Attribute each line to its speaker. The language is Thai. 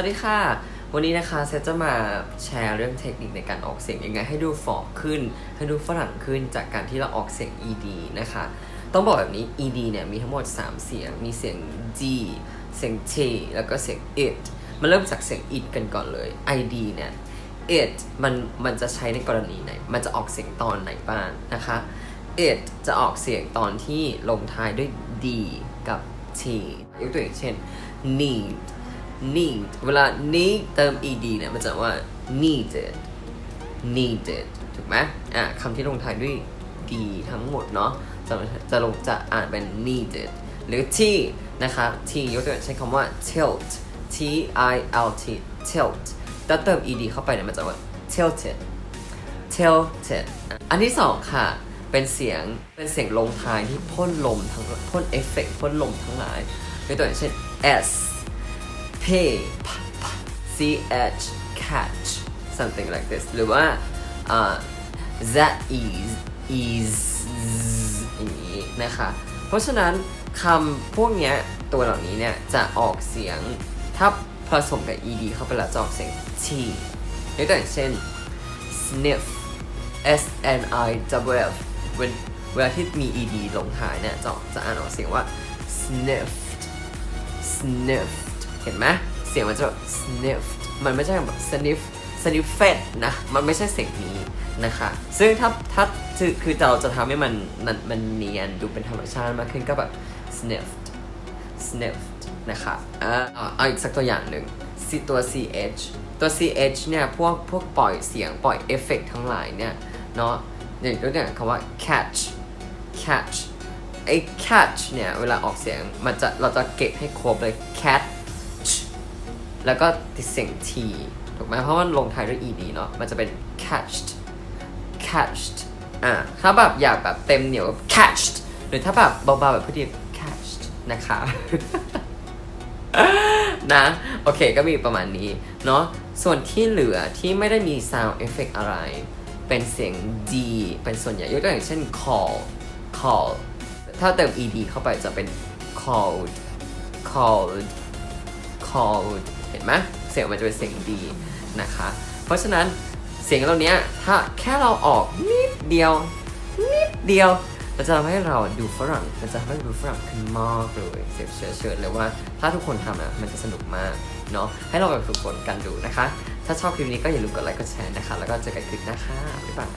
Speaker 1: วัสดีค่ะ วันนี้นะคะเซจะมาแชร์เรื่องเทคนิคในการออกเสียงยังไง ให้ดูฟอกขึ้น ให้ดูฝรั่งขึ้นจากการที่เราออกเสียง ed นะคะ ต้องบอกแบบนี้ ed เนี่ยมีทั้งหมด 3 เสียง มีเสียง d เสียง t แล้วก็เสียง it มันเริ่มจากเสียง it กันก่อนเลย id เนี่ย it มันมันจะใช้ในกรณีไหน มันจะออกเสียงตอนไหนบ้างนะคะ it จะออกเสียงตอนที่ลงท้ายด้วย d กับ t ยกตัวอย่างเช่น need need เวลา need เติม ed เนี่ยมันจะว่า needed needed ถูกไหมอะคำที่ลงท้ายด้วย d ทั้งหมดเนาะจะจะลงจะอ่านเป็น needed หรือ t นะคะ t ยกตัวอย่างเช่นคำว่า tilt t i l t tilt ถ้าเติม ed เข้าไปเนี่ยมันจะว่า tilted tilted อันที่สองค่ะ เป็นเสียง เป็นเสียงลงท้ายที่พ่นลมทั้งพ่นเอฟเฟกต์พ่นลมทั้งหลายยกตัวอย่างเช่น s pay ch catch something like this หรือว่า that is is อย่างนี้นะคะ เพราะฉะนั้นคำพวกนี้ตัวเหล่านี้เนี่ย จะออกเสียงถ้าผสมกับ ed เข้าไปแล้วจะออกเสียง t ยกตัวอย่างเช่น sniff s n i w f เวลาที่มี ed ลงท้ายเนี่ยจะจะอ่านออกเสียงว่า sniffed sniffed ห็นไหมเสียงมันจะแบบ sniff มันไม่ใช่แบบ sniff sniffed นะ มันไม่ใช่เสียงนี้นะคะ ซึ่งถ้าถ้าคือเราจะทำให้มันมันมันเนียนดูเป็นธรรมชาติมากขึ้นก็แบบ sniffed sniffed นะคะอ่าเอาอีกสักตัวอย่างหนึ่งตัว ch ตัว ch เนี่ย พวกพวกปล่อยเสียงปล่อยเอฟเฟกทั้งหลายเนี่ย เนาะอย่างตัวอย่างคำว่า catch catch ไอ้ catch เนี่ย เวลาออกเสียงมันจะเราจะเก็บให้ครบเลย catch แล้วก็ติดเสียง t ถูกไหมเพราะมันลงท้ายด้วย ed เนาะมันจะเป็น catched catched อ่าถ้าแบบอยากแบบเต็มเหนียวก็ catched หรือถ้าแบบเบาๆแบบพอดี catched นะคะนะ โอเคก็มีประมาณนี้เนาะส่วนที่เหลือที่ไม่ได้มี sound effect อะไร เป็นเสียง D เป็นส่วนใหญ่ยกตัวอย่างเช่น call call ถ้าเติม ed เข้าไปจะเป็น called called called เห็นไหมเสียงมันจะเป็นเสียง D นะคะ เพราะฉะนั้นเสียงเหล่านี้ถ้าแค่เราออกนิดเดียว นิดเดียวมันจะทำให้เราดูฝรั่งมันจะทำให้ดูฝรั่งขึ้นมากเลยเสียเชื่อเชิญเลยว่าถ้าทุกคนทำอะมันจะสนุกมากเนาะให้เราไปฝึกฝนกันดูนะคะ ถ้าชอบคลิปนี้ก็อย่าลืมกดไลค์กดแชร์นะคะ แล้วก็เจอกันคลิปหน้าค่ะบ๊ายบาย